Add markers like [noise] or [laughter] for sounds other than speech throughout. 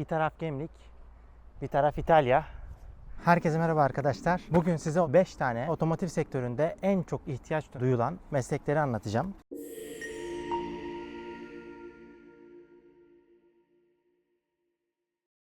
Bir taraf Gemlik, bir taraf İtalya. Herkese merhaba arkadaşlar. Bugün size 5 tane otomotiv sektöründe en çok ihtiyaç duyulan meslekleri anlatacağım.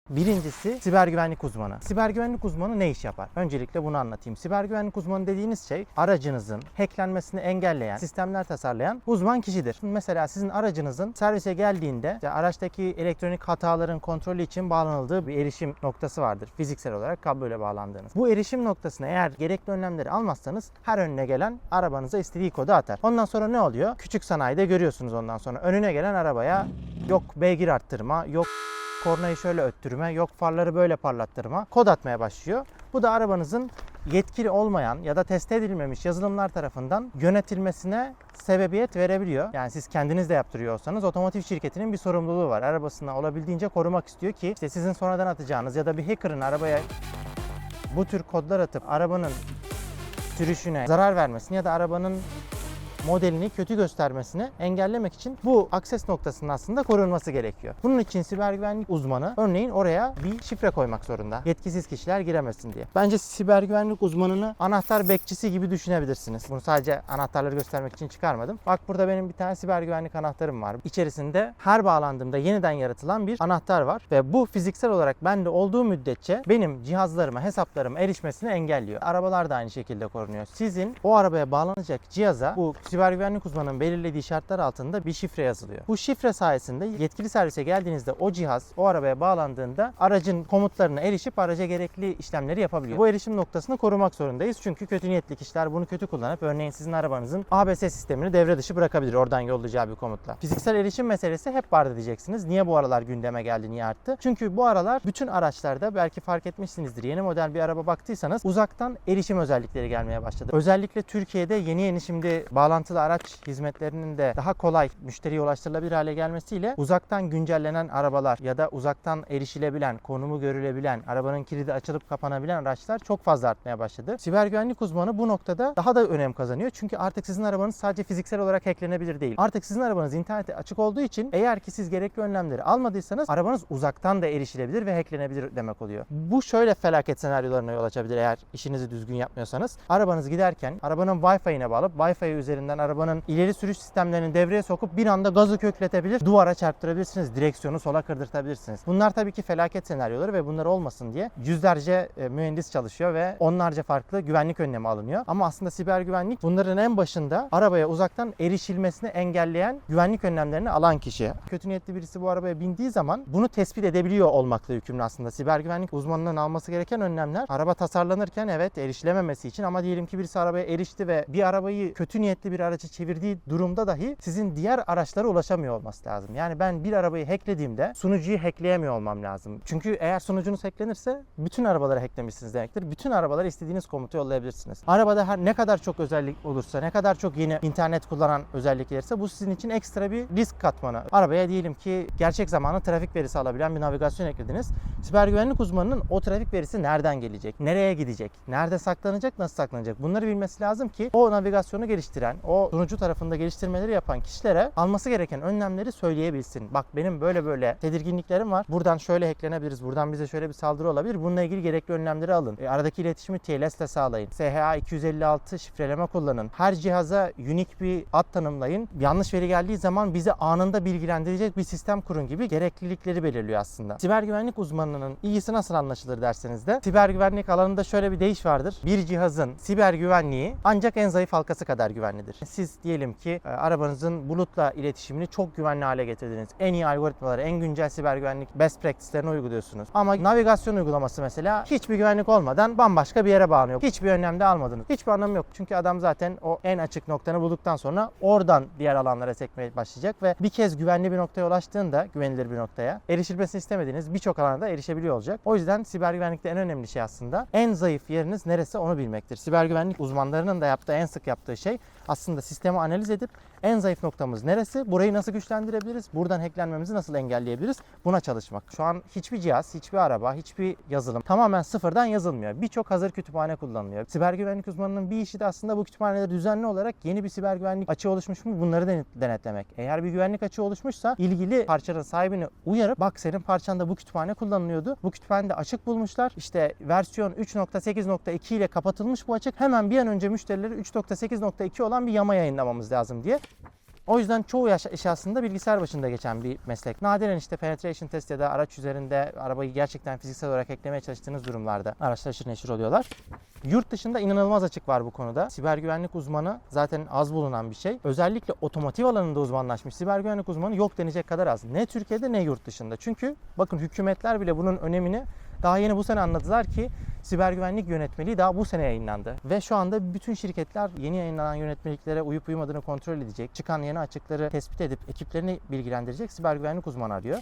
Birincisi siber güvenlik uzmanı. Siber güvenlik uzmanı ne iş yapar? Öncelikle bunu anlatayım. Siber güvenlik uzmanı dediğiniz şey aracınızın hacklenmesini engelleyen, sistemler tasarlayan uzman kişidir. Mesela sizin aracınızın servise geldiğinde işte araçtaki elektronik hataların kontrolü için bağlanıldığı bir erişim noktası vardır. Fiziksel olarak kabloyla bağlandığınız. Bu erişim noktasına eğer gerekli önlemleri almazsanız her önüne gelen arabanıza istediği kodu atar. Ondan sonra ne oluyor? Küçük sanayide görüyorsunuz ondan sonra. Önüne gelen arabaya yok beygir arttırma, yok kornayı şöyle öttürme, yok farları böyle parlattırma kod atmaya başlıyor. Bu da arabanızın yetkili olmayan ya da test edilmemiş yazılımlar tarafından yönetilmesine sebebiyet verebiliyor. Yani siz kendiniz de yaptırıyorsanız otomotiv şirketinin bir sorumluluğu var. Arabasını olabildiğince korumak istiyor ki işte sizin sonradan atacağınız ya da bir hacker'ın arabaya bu tür kodlar atıp arabanın sürüşüne zarar vermesini ya da arabanın modelini kötü göstermesini engellemek için bu akses noktasının aslında korunması gerekiyor. Bunun için siber güvenlik uzmanı örneğin oraya bir şifre koymak zorunda. Yetkisiz kişiler giremesin diye. Bence siber güvenlik uzmanını anahtar bekçisi gibi düşünebilirsiniz. Bunu sadece anahtarları göstermek için çıkarmadım. Bak burada benim bir tane siber güvenlik anahtarım var. İçerisinde her bağlandığımda yeniden yaratılan bir anahtar var ve bu fiziksel olarak bende olduğu müddetçe benim cihazlarıma, hesaplarıma erişmesini engelliyor. Arabalar da aynı şekilde korunuyor. Sizin o arabaya bağlanacak cihaza bu siber güvenlik uzmanının belirlediği şartlar altında bir şifre yazılıyor. Bu şifre sayesinde yetkili servise geldiğinizde o cihaz o arabaya bağlandığında aracın komutlarına erişip araca gerekli işlemleri yapabiliyor. Bu erişim noktasını korumak zorundayız. Çünkü kötü niyetli kişiler bunu kötü kullanıp örneğin sizin arabanızın ABS sistemini devre dışı bırakabilir oradan yollayacağı bir komutla. Fiziksel erişim meselesi hep vardı diyeceksiniz. Niye bu aralar gündeme geldi, niye arttı? Çünkü bu aralar bütün araçlarda belki fark etmişsinizdir. Yeni model bir araba baktıysanız uzaktan erişim özellikleri gelmeye başladı. Özellikle Türkiye'de yeni yeni şimdi bağlantılı araç hizmetlerinin de daha kolay müşteriye ulaştırılabilir hale gelmesiyle uzaktan güncellenen arabalar ya da uzaktan erişilebilen, konumu görülebilen, arabanın kilidi açılıp kapanabilen araçlar çok fazla artmaya başladı. Siber güvenlik uzmanı bu noktada daha da önem kazanıyor. Çünkü artık sizin arabanız sadece fiziksel olarak hacklenebilir değil. Artık sizin arabanız internete açık olduğu için eğer ki siz gerekli önlemleri almadıysanız arabanız uzaktan da erişilebilir ve hacklenebilir demek oluyor. Bu şöyle felaket senaryolarına yol açabilir eğer işinizi düzgün yapmıyorsanız. Arabanız giderken arabanın Wi-Fi'ine bağlı Wi-Fi üzerinden arabanın ileri sürüş sistemlerini devreye sokup bir anda gazı kökletebilir, duvara çarptırabilirsiniz, direksiyonu sola kırdırtabilirsiniz. Bunlar tabii ki felaket senaryoları ve bunlar olmasın diye yüzlerce e, mühendis çalışıyor ve onlarca farklı güvenlik önlemi alınıyor. Ama aslında siber güvenlik bunların en başında arabaya uzaktan erişilmesini engelleyen güvenlik önlemlerini alan kişi. Kötü niyetli birisi bu arabaya bindiği zaman bunu tespit edebiliyor olmakla yükümlü aslında. Siber güvenlik uzmanının alması gereken önlemler araba tasarlanırken evet erişilememesi için ama diyelim ki birisi arabaya erişti ve bir arabayı kötü niyetli bir araca çevirdiği durumda dahi sizin diğer araçlara ulaşamıyor olması lazım. Yani ben bir arabayı hacklediğimde sunucuyu hackleyemiyor olmam lazım. Çünkü eğer sunucunuz hacklenirse bütün arabaları hacklemişsiniz demektir. Bütün arabalara istediğiniz komutu yollayabilirsiniz. Arabada her ne kadar çok özellik olursa, ne kadar çok yeni internet kullanan özellik gelirse bu sizin için ekstra bir risk katmanı. Arabaya diyelim ki gerçek zamanlı trafik verisi alabilen bir navigasyon eklediniz. Siber güvenlik uzmanının o trafik verisi nereden gelecek? Nereye gidecek? Nerede saklanacak? Nasıl saklanacak? Bunları bilmesi lazım ki o navigasyonu geliştiren, o sunucu tarafında geliştirmeleri yapan kişilere alması gereken önlemleri söyleyebilsin. Bak benim böyle böyle tedirginliklerim var. Buradan şöyle hacklenebiliriz. Buradan bize şöyle bir saldırı olabilir. Bununla ilgili gerekli önlemleri alın. E, aradaki iletişimi TLS ile sağlayın. SHA 256 şifreleme kullanın. Her cihaza unik bir ad tanımlayın. Yanlış veri geldiği zaman bizi anında bilgilendirecek bir sistem kurun gibi gereklilikleri belirliyor aslında. Siber güvenlik uzmanının iyisi nasıl anlaşılır derseniz de siber güvenlik alanında şöyle bir deyiş vardır. Bir cihazın siber güvenliği ancak en zayıf halkası kadar güvenlidir. Siz diyelim ki e, arabanızın bulutla iletişimini çok güvenli hale getirdiniz. En iyi algoritmaları, en güncel siber güvenlik best practice'lerini uyguluyorsunuz. Ama navigasyon uygulaması mesela hiçbir güvenlik olmadan bambaşka bir yere bağlanıyor. Hiçbir önlem de almadınız. Hiçbir anlamı yok. Çünkü adam zaten o en açık noktanı bulduktan sonra oradan diğer alanlara sekmeye başlayacak ve bir kez güvenli bir noktaya ulaştığında, güvenilir bir noktaya erişilmesini istemediğiniz birçok alanda erişebiliyor olacak. O yüzden siber güvenlikte en önemli şey aslında en zayıf yeriniz neresi onu bilmektir. Siber güvenlik uzmanlarının da yaptığı en sık yaptığı şey aslında sistemi analiz edip En zayıf noktamız neresi? Burayı nasıl güçlendirebiliriz? Buradan hacklenmemizi nasıl engelleyebiliriz? Buna çalışmak. Şu an hiçbir cihaz, hiçbir araba, hiçbir yazılım tamamen sıfırdan yazılmıyor. Birçok hazır kütüphane kullanılıyor. Siber güvenlik uzmanının bir işi de aslında bu kütüphaneleri düzenli olarak yeni bir siber güvenlik açığı oluşmuş mu bunları denet- denetlemek. Eğer bir güvenlik açığı oluşmuşsa ilgili parçanın sahibini uyarıp bak senin parçanda bu kütüphane kullanılıyordu. Bu kütüphanede açık bulmuşlar. İşte versiyon 3.8.2 ile kapatılmış bu açık. Hemen bir an önce müşterilere 3.8.2 olan bir yama yayınlamamız lazım diye. O yüzden çoğu iş aslında bilgisayar başında geçen bir meslek. Nadiren işte penetration test ya da araç üzerinde arabayı gerçekten fiziksel olarak eklemeye çalıştığınız durumlarda araçlar aşırı neşir oluyorlar. Yurt dışında inanılmaz açık var bu konuda. Siber güvenlik uzmanı zaten az bulunan bir şey. Özellikle otomotiv alanında uzmanlaşmış siber güvenlik uzmanı yok denecek kadar az. Ne Türkiye'de ne yurt dışında. Çünkü bakın hükümetler bile bunun önemini daha yeni bu sene anladılar ki siber güvenlik yönetmeliği daha bu sene yayınlandı. Ve şu anda bütün şirketler yeni yayınlanan yönetmeliklere uyup uymadığını kontrol edecek. Çıkan yeni açıkları tespit edip ekiplerini bilgilendirecek siber güvenlik uzmanı arıyor.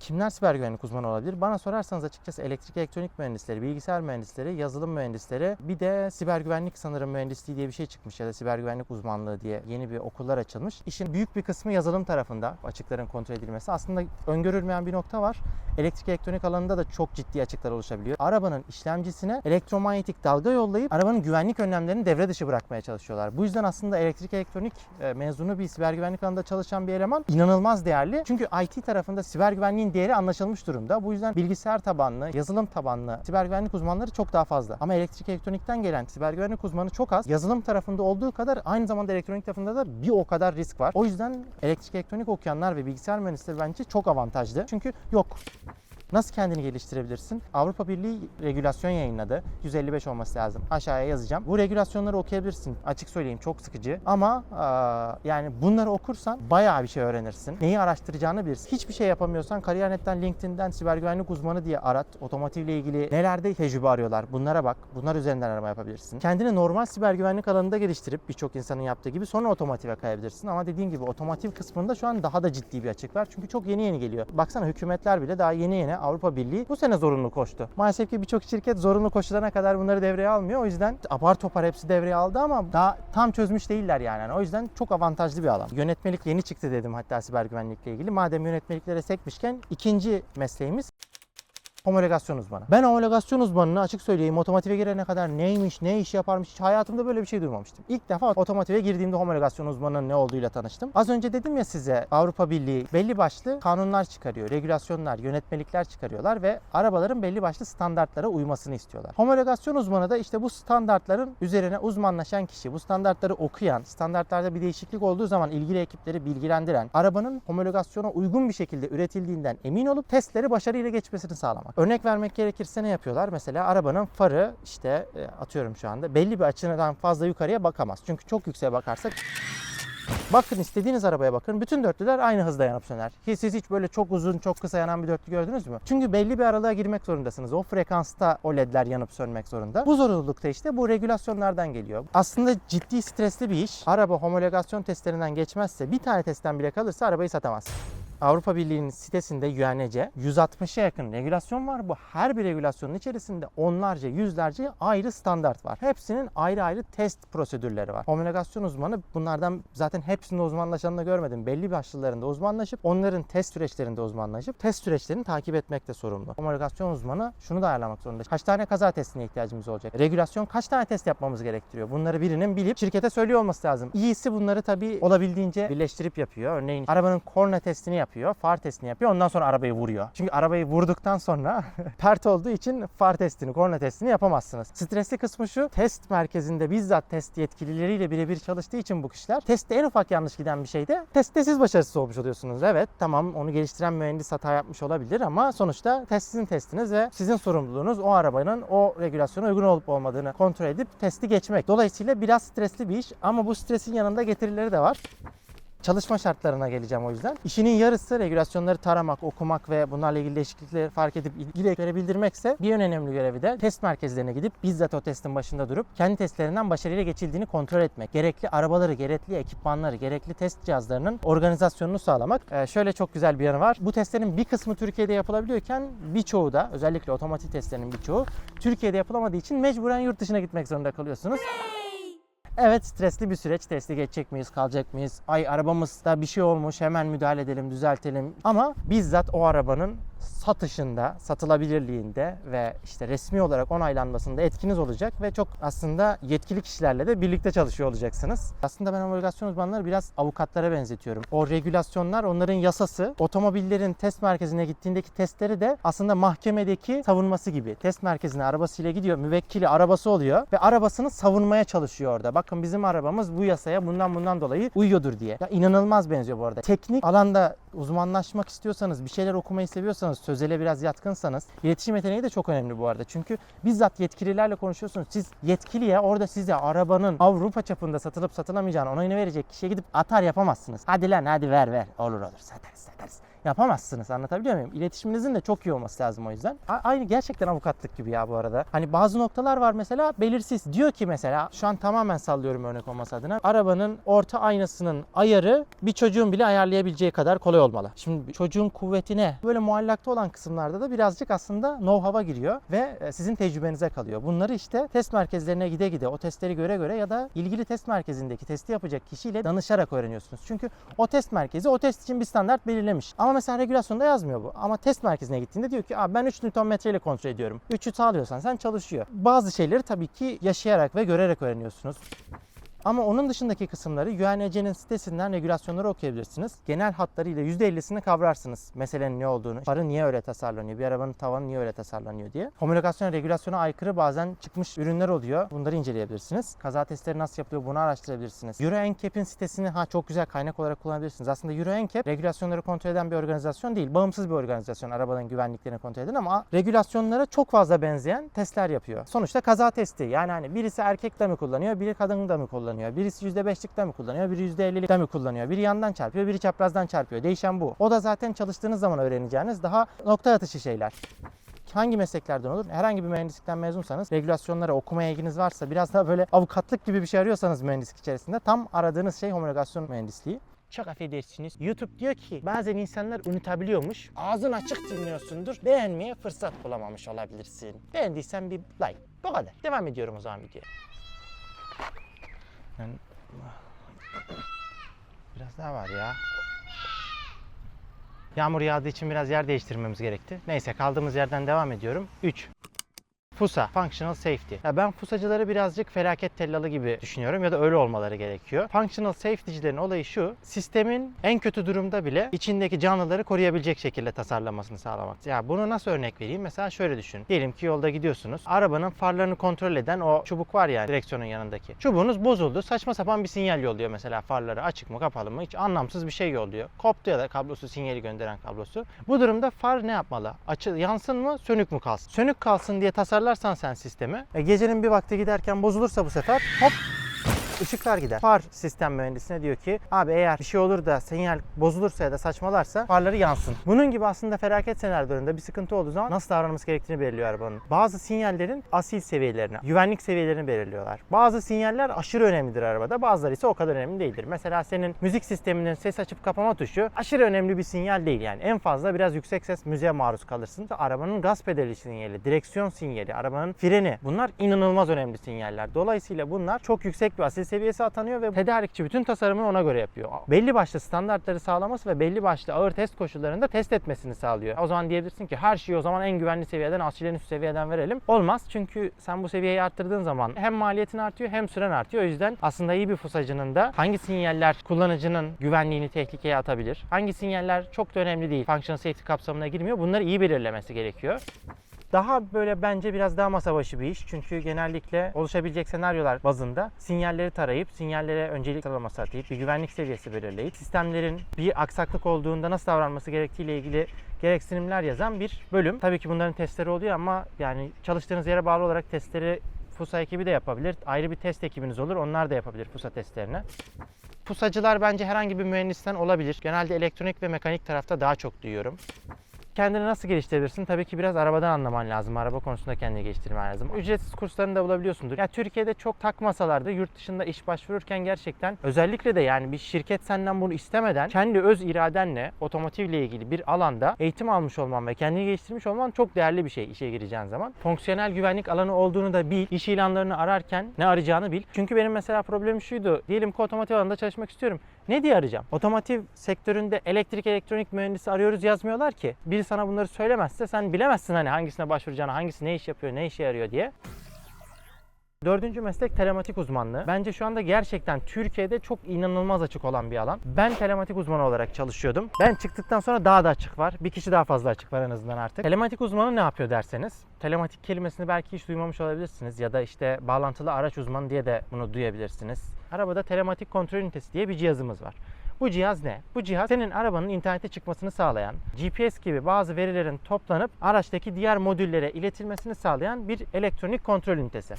Kimler siber güvenlik uzmanı olabilir? Bana sorarsanız açıkçası elektrik elektronik mühendisleri, bilgisayar mühendisleri, yazılım mühendisleri, bir de siber güvenlik sanırım mühendisliği diye bir şey çıkmış ya da siber güvenlik uzmanlığı diye yeni bir okullar açılmış. İşin büyük bir kısmı yazılım tarafında açıkların kontrol edilmesi. Aslında öngörülmeyen bir nokta var. Elektrik elektronik alanında da çok ciddi açıklar oluşabiliyor. Arabanın işlemcisine elektromanyetik dalga yollayıp arabanın güvenlik önlemlerini devre dışı bırakmaya çalışıyorlar. Bu yüzden aslında elektrik elektronik e, mezunu bir siber güvenlik alanında çalışan bir eleman inanılmaz değerli. Çünkü IT tarafında siber güvenliğin değeri anlaşılmış durumda. Bu yüzden bilgisayar tabanlı, yazılım tabanlı siber güvenlik uzmanları çok daha fazla. Ama elektrik elektronikten gelen siber güvenlik uzmanı çok az. Yazılım tarafında olduğu kadar aynı zamanda elektronik tarafında da bir o kadar risk var. O yüzden elektrik elektronik okuyanlar ve bilgisayar mühendisleri bence çok avantajlı. Çünkü yok. Nasıl kendini geliştirebilirsin? Avrupa Birliği regülasyon yayınladı. 155 olması lazım. Aşağıya yazacağım. Bu regülasyonları okuyabilirsin. Açık söyleyeyim çok sıkıcı. Ama aa, yani bunları okursan bayağı bir şey öğrenirsin. Neyi araştıracağını bilirsin. Hiçbir şey yapamıyorsan Kariyer.net'ten, LinkedIn'den siber güvenlik uzmanı diye arat. Otomotivle ilgili nelerde tecrübe arıyorlar. Bunlara bak. Bunlar üzerinden arama yapabilirsin. Kendini normal siber güvenlik alanında geliştirip birçok insanın yaptığı gibi sonra otomotive kayabilirsin. Ama dediğim gibi otomotiv kısmında şu an daha da ciddi bir açık var. Çünkü çok yeni yeni geliyor. Baksana hükümetler bile daha yeni yeni Avrupa Birliği bu sene zorunlu koştu. Maalesef ki birçok şirket zorunlu koşulana kadar bunları devreye almıyor. O yüzden apar topar hepsi devreye aldı ama daha tam çözmüş değiller yani. Yani O yüzden çok avantajlı bir alan. Yönetmelik yeni çıktı dedim hatta siber güvenlikle ilgili. Madem yönetmeliklere sekmişken ikinci mesleğimiz homologasyon uzmanı. Ben homologasyon uzmanını açık söyleyeyim otomotive girene kadar neymiş, ne iş yaparmış hiç hayatımda böyle bir şey duymamıştım. İlk defa otomotive girdiğimde homologasyon uzmanının ne olduğuyla tanıştım. Az önce dedim ya size Avrupa Birliği belli başlı kanunlar çıkarıyor, regülasyonlar, yönetmelikler çıkarıyorlar ve arabaların belli başlı standartlara uymasını istiyorlar. Homologasyon uzmanı da işte bu standartların üzerine uzmanlaşan kişi, bu standartları okuyan, standartlarda bir değişiklik olduğu zaman ilgili ekipleri bilgilendiren, arabanın homologasyona uygun bir şekilde üretildiğinden emin olup testleri başarıyla geçmesini sağlamak. Örnek vermek gerekirse ne yapıyorlar? Mesela arabanın farı işte e, atıyorum şu anda belli bir açıdan fazla yukarıya bakamaz. Çünkü çok yükseğe bakarsak Bakın istediğiniz arabaya bakın. Bütün dörtlüler aynı hızda yanıp söner. Ki siz hiç böyle çok uzun, çok kısa yanan bir dörtlü gördünüz mü? Çünkü belli bir aralığa girmek zorundasınız. O frekansta o ledler yanıp sönmek zorunda. Bu zorunlulukta işte bu regülasyonlardan geliyor. Aslında ciddi stresli bir iş. Araba homologasyon testlerinden geçmezse, bir tane testten bile kalırsa arabayı satamaz. Avrupa Birliği'nin sitesinde UNECE 160'a yakın regülasyon var. Bu her bir regülasyonun içerisinde onlarca, yüzlerce ayrı standart var. Hepsinin ayrı ayrı test prosedürleri var. Homologasyon uzmanı bunlardan zaten hepsinde uzmanlaşanını görmedim. Belli başlılarında uzmanlaşıp onların test süreçlerinde uzmanlaşıp test süreçlerini takip etmekte sorumlu. Homologasyon uzmanı şunu da ayarlamak zorunda. Kaç tane kaza testine ihtiyacımız olacak? Regülasyon kaç tane test yapmamız gerektiriyor? Bunları birinin bilip şirkete söylüyor olması lazım. İyisi bunları tabii olabildiğince birleştirip yapıyor. Örneğin arabanın korna testini yapıyor, far testini yapıyor. Ondan sonra arabayı vuruyor. Çünkü arabayı vurduktan sonra [laughs] pert olduğu için far testini, korna testini yapamazsınız. Stresli kısmı şu, test merkezinde bizzat test yetkilileriyle birebir çalıştığı için bu kişiler testte en ufak yanlış giden bir şeyde testte siz başarısız olmuş oluyorsunuz. Evet tamam onu geliştiren mühendis hata yapmış olabilir ama sonuçta test sizin testiniz ve sizin sorumluluğunuz o arabanın o regülasyona uygun olup olmadığını kontrol edip testi geçmek. Dolayısıyla biraz stresli bir iş ama bu stresin yanında getirileri de var. Çalışma şartlarına geleceğim o yüzden. İşinin yarısı regülasyonları taramak, okumak ve bunlarla ilgili değişiklikleri fark edip ilgili ekiplere bildirmekse bir en önemli görevi de test merkezlerine gidip bizzat o testin başında durup kendi testlerinden başarıyla geçildiğini kontrol etmek. Gerekli arabaları, gerekli ekipmanları, gerekli test cihazlarının organizasyonunu sağlamak. Ee, şöyle çok güzel bir yanı var. Bu testlerin bir kısmı Türkiye'de yapılabiliyorken birçoğu da özellikle otomotiv testlerinin birçoğu Türkiye'de yapılamadığı için mecburen yurt dışına gitmek zorunda kalıyorsunuz. Evet stresli bir süreç. Testi geçecek miyiz, kalacak mıyız? Ay arabamızda bir şey olmuş hemen müdahale edelim, düzeltelim. Ama bizzat o arabanın satışında, satılabilirliğinde ve işte resmi olarak onaylanmasında etkiniz olacak ve çok aslında yetkili kişilerle de birlikte çalışıyor olacaksınız. Aslında ben homologasyon uzmanları biraz avukatlara benzetiyorum. O regülasyonlar onların yasası, otomobillerin test merkezine gittiğindeki testleri de aslında mahkemedeki savunması gibi. Test merkezine arabasıyla gidiyor, müvekkili arabası oluyor ve arabasını savunmaya çalışıyor orada. Bakın bizim arabamız bu yasaya bundan bundan dolayı uyuyordur diye. Ya inanılmaz benziyor bu arada. Teknik alanda uzmanlaşmak istiyorsanız, bir şeyler okumayı seviyorsanız, sözele biraz yatkınsanız iletişim yeteneği de çok önemli bu arada. Çünkü bizzat yetkililerle konuşuyorsunuz. Siz yetkiliye orada size arabanın Avrupa çapında satılıp satılamayacağını onayını verecek kişiye gidip atar yapamazsınız. Hadi lan hadi ver ver. Olur olur satarız satarız. Yapamazsınız anlatabiliyor muyum? İletişiminizin de çok iyi olması lazım o yüzden. A- Aynı gerçekten avukatlık gibi ya bu arada. Hani bazı noktalar var mesela belirsiz. Diyor ki mesela şu an tamamen sallıyorum örnek olması adına. Arabanın orta aynasının ayarı bir çocuğun bile ayarlayabileceği kadar kolay olmalı. Şimdi çocuğun kuvvetine böyle muallakta olan kısımlarda da birazcık aslında know-how'a giriyor ve e, sizin tecrübenize kalıyor. Bunları işte test merkezlerine gide gide o testleri göre göre ya da ilgili test merkezindeki testi yapacak kişiyle danışarak öğreniyorsunuz. Çünkü o test merkezi o test için bir standart belirlemiş. Ama mesela regülasyonda yazmıyor bu. Ama test merkezine gittiğinde diyor ki Aa, ben 3 Nm ile kontrol ediyorum. 3'ü sağlıyorsan sen çalışıyor. Bazı şeyleri tabii ki yaşayarak ve görerek öğreniyorsunuz. Ama onun dışındaki kısımları UNEC'nin sitesinden regülasyonları okuyabilirsiniz. Genel hatlarıyla %50'sini kavrarsınız. Meselenin ne olduğunu, farı niye öyle tasarlanıyor, bir arabanın tavanı niye öyle tasarlanıyor diye. Homologasyon regülasyona aykırı bazen çıkmış ürünler oluyor. Bunları inceleyebilirsiniz. Kaza testleri nasıl yapılıyor bunu araştırabilirsiniz. Euro NCAP'in sitesini ha çok güzel kaynak olarak kullanabilirsiniz. Aslında Euro NCAP regülasyonları kontrol eden bir organizasyon değil. Bağımsız bir organizasyon arabanın güvenliklerini kontrol eden ama regülasyonlara çok fazla benzeyen testler yapıyor. Sonuçta kaza testi. Yani hani birisi erkek de mi kullanıyor, biri kadın da mı kullanıyor? Birisi %5'likte mi kullanıyor, biri %50'likte mi kullanıyor? Biri yandan çarpıyor, biri çaprazdan çarpıyor. Değişen bu. O da zaten çalıştığınız zaman öğreneceğiniz daha nokta atışı şeyler hangi mesleklerden olur? Herhangi bir mühendislikten mezunsanız, regülasyonlara okumaya ilginiz varsa, biraz daha böyle avukatlık gibi bir şey arıyorsanız mühendislik içerisinde tam aradığınız şey homologasyon mühendisliği. Çok affedersiniz. YouTube diyor ki bazen insanlar unutabiliyormuş. Ağzın açık dinliyorsundur. Beğenmeye fırsat bulamamış olabilirsin. Beğendiysen bir like. Bu kadar. Devam ediyorum o zaman videoya. Ben... Biraz daha var ya. Yağmur yağdığı için biraz yer değiştirmemiz gerekti. Neyse kaldığımız yerden devam ediyorum. 3. FUSA, Functional Safety. Ya ben FUSA'cıları birazcık felaket tellalı gibi düşünüyorum ya da öyle olmaları gerekiyor. Functional Safety'cilerin olayı şu, sistemin en kötü durumda bile içindeki canlıları koruyabilecek şekilde tasarlamasını sağlamak. Ya bunu nasıl örnek vereyim? Mesela şöyle düşün. Diyelim ki yolda gidiyorsunuz. Arabanın farlarını kontrol eden o çubuk var ya direksiyonun yanındaki. Çubuğunuz bozuldu. Saçma sapan bir sinyal yolluyor mesela farları açık mı kapalı mı hiç anlamsız bir şey yolluyor. Koptu ya da kablosu sinyali gönderen kablosu. Bu durumda far ne yapmalı? Açı yansın mı sönük mü kalsın? Sönük kalsın diye tasarlarsan sen sistemi. E, gecenin bir vakti giderken bozulursa bu sefer hop ışıklar gider. Far sistem mühendisine diyor ki abi eğer bir şey olur da sinyal bozulursa ya da saçmalarsa farları yansın. Bunun gibi aslında felaket senaryolarında bir sıkıntı olduğu zaman nasıl davranması gerektiğini belirliyor arabanın. Bazı sinyallerin asil seviyelerini, güvenlik seviyelerini belirliyorlar. Bazı sinyaller aşırı önemlidir arabada, bazıları ise o kadar önemli değildir. Mesela senin müzik sisteminin ses açıp kapama tuşu aşırı önemli bir sinyal değil yani. En fazla biraz yüksek ses müziğe maruz kalırsın. Arabanın gaz pedali sinyali, direksiyon sinyali, arabanın freni bunlar inanılmaz önemli sinyaller. Dolayısıyla bunlar çok yüksek bir asil seviyesi atanıyor ve tedarikçi bütün tasarımını ona göre yapıyor. Belli başlı standartları sağlaması ve belli başlı ağır test koşullarında test etmesini sağlıyor. O zaman diyebilirsin ki her şeyi o zaman en güvenli seviyeden, asilin üst seviyeden verelim. Olmaz çünkü sen bu seviyeyi arttırdığın zaman hem maliyetin artıyor hem süren artıyor. O yüzden aslında iyi bir fusacının da hangi sinyaller kullanıcının güvenliğini tehlikeye atabilir? Hangi sinyaller çok da önemli değil. Functional safety kapsamına girmiyor. Bunları iyi belirlemesi gerekiyor. Daha böyle bence biraz daha masa başı bir iş. Çünkü genellikle oluşabilecek senaryolar bazında sinyalleri tarayıp, sinyallere öncelik sıralaması atayıp, bir güvenlik seviyesi belirleyip, sistemlerin bir aksaklık olduğunda nasıl davranması gerektiğiyle ilgili gereksinimler yazan bir bölüm. Tabii ki bunların testleri oluyor ama yani çalıştığınız yere bağlı olarak testleri FUSA ekibi de yapabilir. Ayrı bir test ekibiniz olur. Onlar da yapabilir FUSA testlerini. Pusacılar bence herhangi bir mühendisten olabilir. Genelde elektronik ve mekanik tarafta daha çok duyuyorum. Kendini nasıl geliştirebilirsin? Tabii ki biraz arabadan anlaman lazım. Araba konusunda kendini geliştirmen lazım. Ücretsiz kurslarını da bulabiliyorsundur. Ya Türkiye'de çok takmasalar da yurt dışında iş başvururken gerçekten özellikle de yani bir şirket senden bunu istemeden kendi öz iradenle otomotivle ilgili bir alanda eğitim almış olman ve kendini geliştirmiş olman çok değerli bir şey işe gireceğin zaman. Fonksiyonel güvenlik alanı olduğunu da bil. İş ilanlarını ararken ne arayacağını bil. Çünkü benim mesela problemim şuydu. Diyelim ki otomotiv alanında çalışmak istiyorum. Ne diye arayacağım? Otomotiv sektöründe elektrik elektronik mühendisi arıyoruz yazmıyorlar ki. Biri sana bunları söylemezse sen bilemezsin hani hangisine başvuracağını, hangisi ne iş yapıyor, ne işe yarıyor diye. Dördüncü meslek telematik uzmanlığı. Bence şu anda gerçekten Türkiye'de çok inanılmaz açık olan bir alan. Ben telematik uzmanı olarak çalışıyordum. Ben çıktıktan sonra daha da açık var. Bir kişi daha fazla açık var en azından artık. Telematik uzmanı ne yapıyor derseniz. Telematik kelimesini belki hiç duymamış olabilirsiniz. Ya da işte bağlantılı araç uzmanı diye de bunu duyabilirsiniz. Arabada telematik kontrol ünitesi diye bir cihazımız var. Bu cihaz ne? Bu cihaz senin arabanın internete çıkmasını sağlayan, GPS gibi bazı verilerin toplanıp araçtaki diğer modüllere iletilmesini sağlayan bir elektronik kontrol ünitesi.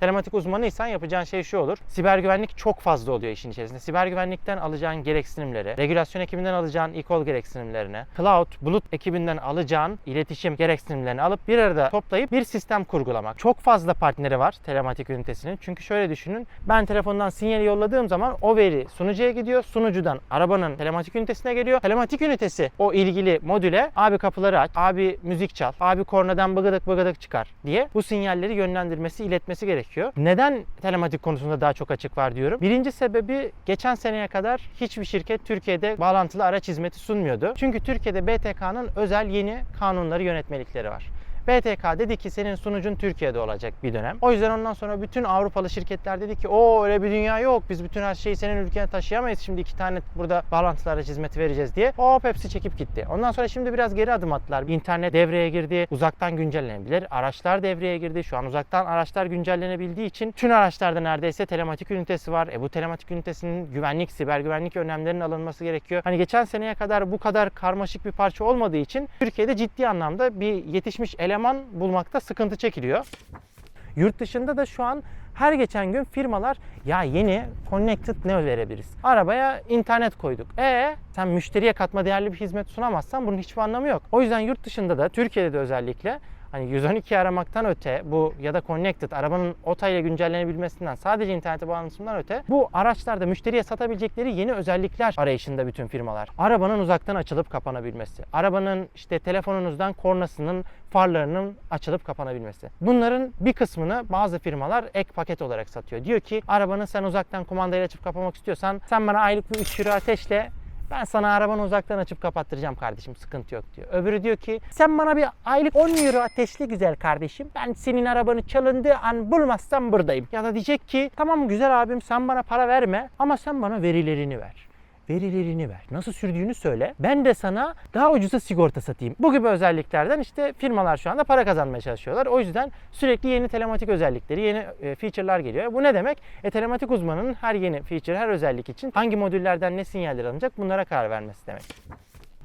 Telematik uzmanıysan yapacağın şey şu olur. Siber güvenlik çok fazla oluyor işin içerisinde. Siber güvenlikten alacağın gereksinimleri, regülasyon ekibinden alacağın e-call gereksinimlerini, cloud, bulut ekibinden alacağın iletişim gereksinimlerini alıp bir arada toplayıp bir sistem kurgulamak. Çok fazla partneri var telematik ünitesinin. Çünkü şöyle düşünün. Ben telefondan sinyali yolladığım zaman o veri sunucuya gidiyor. Sunucudan arabanın telematik ünitesine geliyor. Telematik ünitesi o ilgili modüle abi kapıları aç, abi müzik çal, abi kornadan bıgıdık bıgıdık çıkar diye bu sinyalleri yönlendirmesi, iletmesi gerekiyor. Neden telematik konusunda daha çok açık var diyorum. Birinci sebebi geçen seneye kadar hiçbir şirket Türkiye'de bağlantılı araç hizmeti sunmuyordu. Çünkü Türkiye'de BTK'nın özel yeni kanunları, yönetmelikleri var. BTK dedi ki senin sunucun Türkiye'de olacak bir dönem. O yüzden ondan sonra bütün Avrupalı şirketler dedi ki o öyle bir dünya yok. Biz bütün her şeyi senin ülkene taşıyamayız. Şimdi iki tane burada bağlantılı araç hizmeti vereceğiz diye. Hop hepsi çekip gitti. Ondan sonra şimdi biraz geri adım attılar. İnternet devreye girdi. Uzaktan güncellenebilir. Araçlar devreye girdi. Şu an uzaktan araçlar güncellenebildiği için tüm araçlarda neredeyse telematik ünitesi var. E bu telematik ünitesinin güvenlik, siber güvenlik önlemlerinin alınması gerekiyor. Hani geçen seneye kadar bu kadar karmaşık bir parça olmadığı için Türkiye'de ciddi anlamda bir yetişmiş eleman bulmakta sıkıntı çekiliyor. Yurt dışında da şu an her geçen gün firmalar ya yeni connected ne verebiliriz? Arabaya internet koyduk. E sen müşteriye katma değerli bir hizmet sunamazsan bunun hiçbir anlamı yok. O yüzden yurt dışında da Türkiye'de de özellikle hani 112 aramaktan öte bu ya da connected arabanın OTA ile güncellenebilmesinden sadece internete bağlantısından öte bu araçlarda müşteriye satabilecekleri yeni özellikler arayışında bütün firmalar. Arabanın uzaktan açılıp kapanabilmesi. Arabanın işte telefonunuzdan kornasının farlarının açılıp kapanabilmesi. Bunların bir kısmını bazı firmalar ek paket olarak satıyor. Diyor ki arabanı sen uzaktan kumandayla açıp kapamak istiyorsan sen bana aylık bir 3 euro ateşle ben sana arabanı uzaktan açıp kapattıracağım kardeşim sıkıntı yok diyor. Öbürü diyor ki sen bana bir aylık 10 euro ateşli güzel kardeşim. Ben senin arabanı çalındığı an bulmazsam buradayım. Ya da diyecek ki tamam güzel abim sen bana para verme ama sen bana verilerini ver verilerini ver. Nasıl sürdüğünü söyle. Ben de sana daha ucuza sigorta satayım. Bu gibi özelliklerden işte firmalar şu anda para kazanmaya çalışıyorlar. O yüzden sürekli yeni telematik özellikleri, yeni e, feature'lar geliyor. Bu ne demek? E, telematik uzmanının her yeni feature, her özellik için hangi modüllerden ne sinyaller alınacak bunlara karar vermesi demek.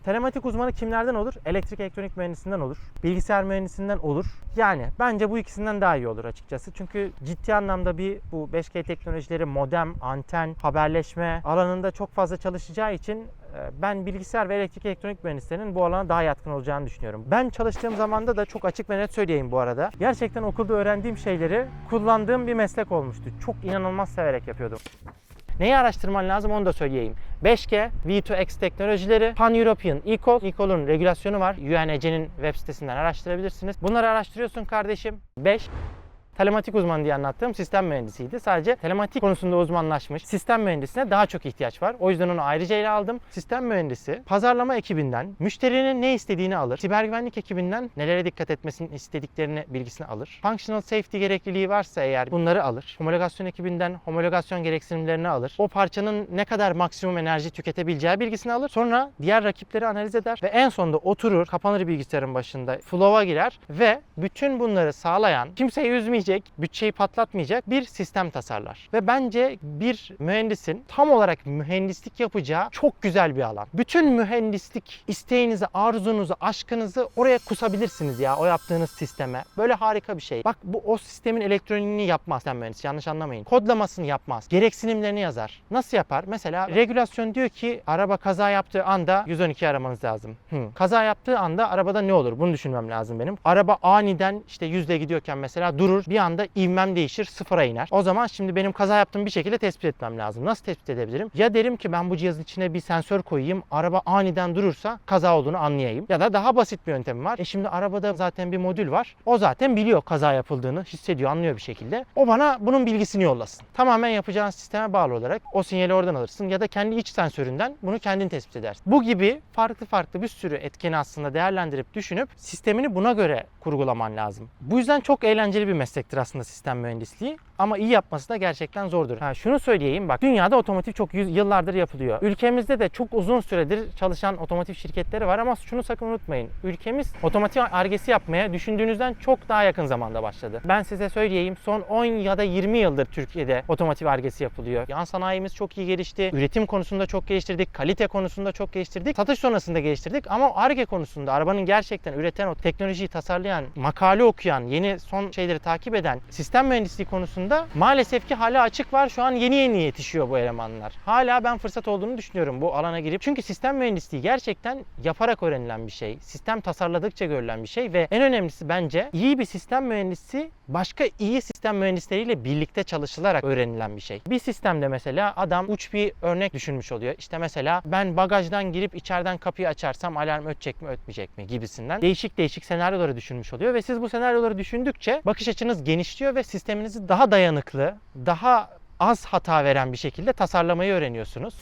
Telematik uzmanı kimlerden olur? Elektrik elektronik mühendisinden olur. Bilgisayar mühendisinden olur. Yani bence bu ikisinden daha iyi olur açıkçası. Çünkü ciddi anlamda bir bu 5G teknolojileri, modem, anten, haberleşme alanında çok fazla çalışacağı için e, ben bilgisayar ve elektrik elektronik mühendislerinin bu alana daha yatkın olacağını düşünüyorum. Ben çalıştığım zamanda da çok açık ve net söyleyeyim bu arada. Gerçekten okulda öğrendiğim şeyleri kullandığım bir meslek olmuştu. Çok inanılmaz severek yapıyordum. Neyi araştırman lazım onu da söyleyeyim. 5G, V2X teknolojileri, Pan-European e-call, e-call'un regülasyonu var. UNEC'nin web sitesinden araştırabilirsiniz. Bunları araştırıyorsun kardeşim. 5. Telematik uzmanı diye anlattığım sistem mühendisiydi. Sadece telematik konusunda uzmanlaşmış sistem mühendisine daha çok ihtiyaç var. O yüzden onu ayrıca ele aldım. Sistem mühendisi pazarlama ekibinden müşterinin ne istediğini alır. Siber güvenlik ekibinden nelere dikkat etmesini istediklerini bilgisini alır. Functional safety gerekliliği varsa eğer bunları alır. Homologasyon ekibinden homologasyon gereksinimlerini alır. O parçanın ne kadar maksimum enerji tüketebileceği bilgisini alır. Sonra diğer rakipleri analiz eder ve en sonunda oturur, kapanır bilgisayarın başında flow'a girer ve bütün bunları sağlayan, kimseyi üzmeyecek yapabilecek, bütçeyi patlatmayacak bir sistem tasarlar. Ve bence bir mühendisin tam olarak mühendislik yapacağı çok güzel bir alan. Bütün mühendislik isteğinizi, arzunuzu, aşkınızı oraya kusabilirsiniz ya o yaptığınız sisteme. Böyle harika bir şey. Bak bu o sistemin elektroniğini yapmaz sistem mühendisi yanlış anlamayın. Kodlamasını yapmaz. Gereksinimlerini yazar. Nasıl yapar? Mesela regülasyon diyor ki araba kaza yaptığı anda 112 aramanız lazım. Hı. Kaza yaptığı anda arabada ne olur? Bunu düşünmem lazım benim. Araba aniden işte yüzle gidiyorken mesela durur. Bir anda ivmem değişir sıfıra iner. O zaman şimdi benim kaza yaptığım bir şekilde tespit etmem lazım. Nasıl tespit edebilirim? Ya derim ki ben bu cihazın içine bir sensör koyayım. Araba aniden durursa kaza olduğunu anlayayım. Ya da daha basit bir yöntem var. E şimdi arabada zaten bir modül var. O zaten biliyor kaza yapıldığını, hissediyor, anlıyor bir şekilde. O bana bunun bilgisini yollasın. Tamamen yapacağın sisteme bağlı olarak o sinyali oradan alırsın ya da kendi iç sensöründen bunu kendin tespit edersin. Bu gibi farklı farklı bir sürü etkeni aslında değerlendirip düşünüp sistemini buna göre kurgulaman lazım. Bu yüzden çok eğlenceli bir meslektir aslında sistem mühendisliği ama iyi yapması da gerçekten zordur. Ha, şunu söyleyeyim bak dünyada otomotiv çok yıllardır yapılıyor. Ülkemizde de çok uzun süredir çalışan otomotiv şirketleri var ama şunu sakın unutmayın. Ülkemiz otomotiv argesi yapmaya düşündüğünüzden çok daha yakın zamanda başladı. Ben size söyleyeyim son 10 ya da 20 yıldır Türkiye'de otomotiv argesi yapılıyor. Yan sanayimiz çok iyi gelişti. Üretim konusunda çok geliştirdik. Kalite konusunda çok geliştirdik. Satış sonrasında geliştirdik ama arge konusunda arabanın gerçekten üreten o teknolojiyi tasarlayan, makale okuyan, yeni son şeyleri takip eden sistem mühendisliği konusunda maalesef ki hala açık var. Şu an yeni yeni yetişiyor bu elemanlar. Hala ben fırsat olduğunu düşünüyorum bu alana girip. Çünkü sistem mühendisliği gerçekten yaparak öğrenilen bir şey. Sistem tasarladıkça görülen bir şey ve en önemlisi bence iyi bir sistem mühendisi başka iyi sistem mühendisleriyle birlikte çalışılarak öğrenilen bir şey. Bir sistemde mesela adam uç bir örnek düşünmüş oluyor. İşte mesela ben bagajdan girip içeriden kapıyı açarsam alarm ötecek mi ötmeyecek mi gibisinden değişik değişik senaryoları düşünmüş oluyor ve siz bu senaryoları düşündükçe bakış açınız genişliyor ve sisteminizi daha dayanıklı, daha az hata veren bir şekilde tasarlamayı öğreniyorsunuz.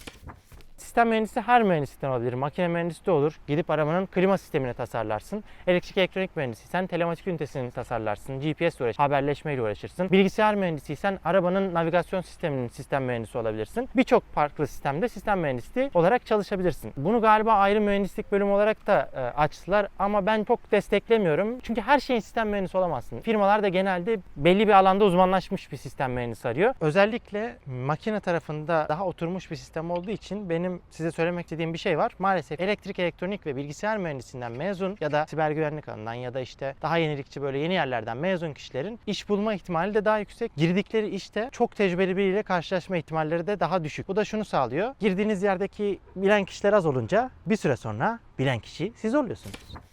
Sistem mühendisi her mühendislikten olabilir. Makine mühendisi de olur. Gidip arabanın klima sistemini tasarlarsın. Elektrik elektronik mühendisi sen telematik ünitesini tasarlarsın. GPS uğraşırsın. Haberleşmeyle uğraşırsın. Bilgisayar mühendisiysen arabanın navigasyon sisteminin sistem mühendisi olabilirsin. Birçok farklı sistemde sistem mühendisliği olarak çalışabilirsin. Bunu galiba ayrı mühendislik bölümü olarak da e, açtılar ama ben çok desteklemiyorum. Çünkü her şeyin sistem mühendisi olamazsın. Firmalar da genelde belli bir alanda uzmanlaşmış bir sistem mühendisi arıyor. Özellikle makine tarafında daha oturmuş bir sistem olduğu için benim size söylemek istediğim bir şey var. Maalesef elektrik, elektronik ve bilgisayar mühendisinden mezun ya da siber güvenlik alanından ya da işte daha yenilikçi böyle yeni yerlerden mezun kişilerin iş bulma ihtimali de daha yüksek. Girdikleri işte çok tecrübeli biriyle karşılaşma ihtimalleri de daha düşük. Bu da şunu sağlıyor. Girdiğiniz yerdeki bilen kişiler az olunca bir süre sonra bilen kişi siz oluyorsunuz.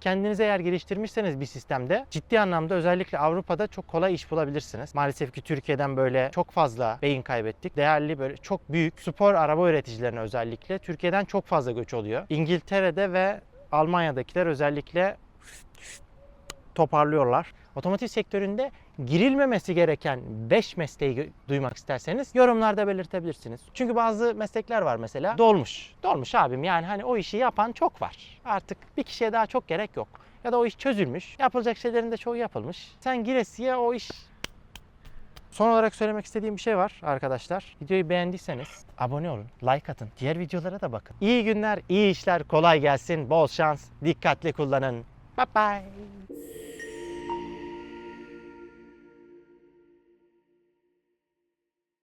Kendinizi eğer geliştirmişseniz bir sistemde ciddi anlamda özellikle Avrupa'da çok kolay iş bulabilirsiniz. Maalesef ki Türkiye'den böyle çok fazla beyin kaybettik. Değerli böyle çok büyük spor araba üreticilerine özellikle Türkiye'den çok fazla göç oluyor. İngiltere'de ve Almanya'dakiler özellikle toparlıyorlar. Otomotiv sektöründe girilmemesi gereken 5 mesleği duymak isterseniz yorumlarda belirtebilirsiniz. Çünkü bazı meslekler var mesela dolmuş. Dolmuş abim yani hani o işi yapan çok var. Artık bir kişiye daha çok gerek yok. Ya da o iş çözülmüş. Yapılacak şeylerin de çoğu yapılmış. Sen giresiye o iş Son olarak söylemek istediğim bir şey var arkadaşlar. Videoyu beğendiyseniz abone olun, like atın. Diğer videolara da bakın. İyi günler, iyi işler, kolay gelsin, bol şans, dikkatli kullanın. Bye bye.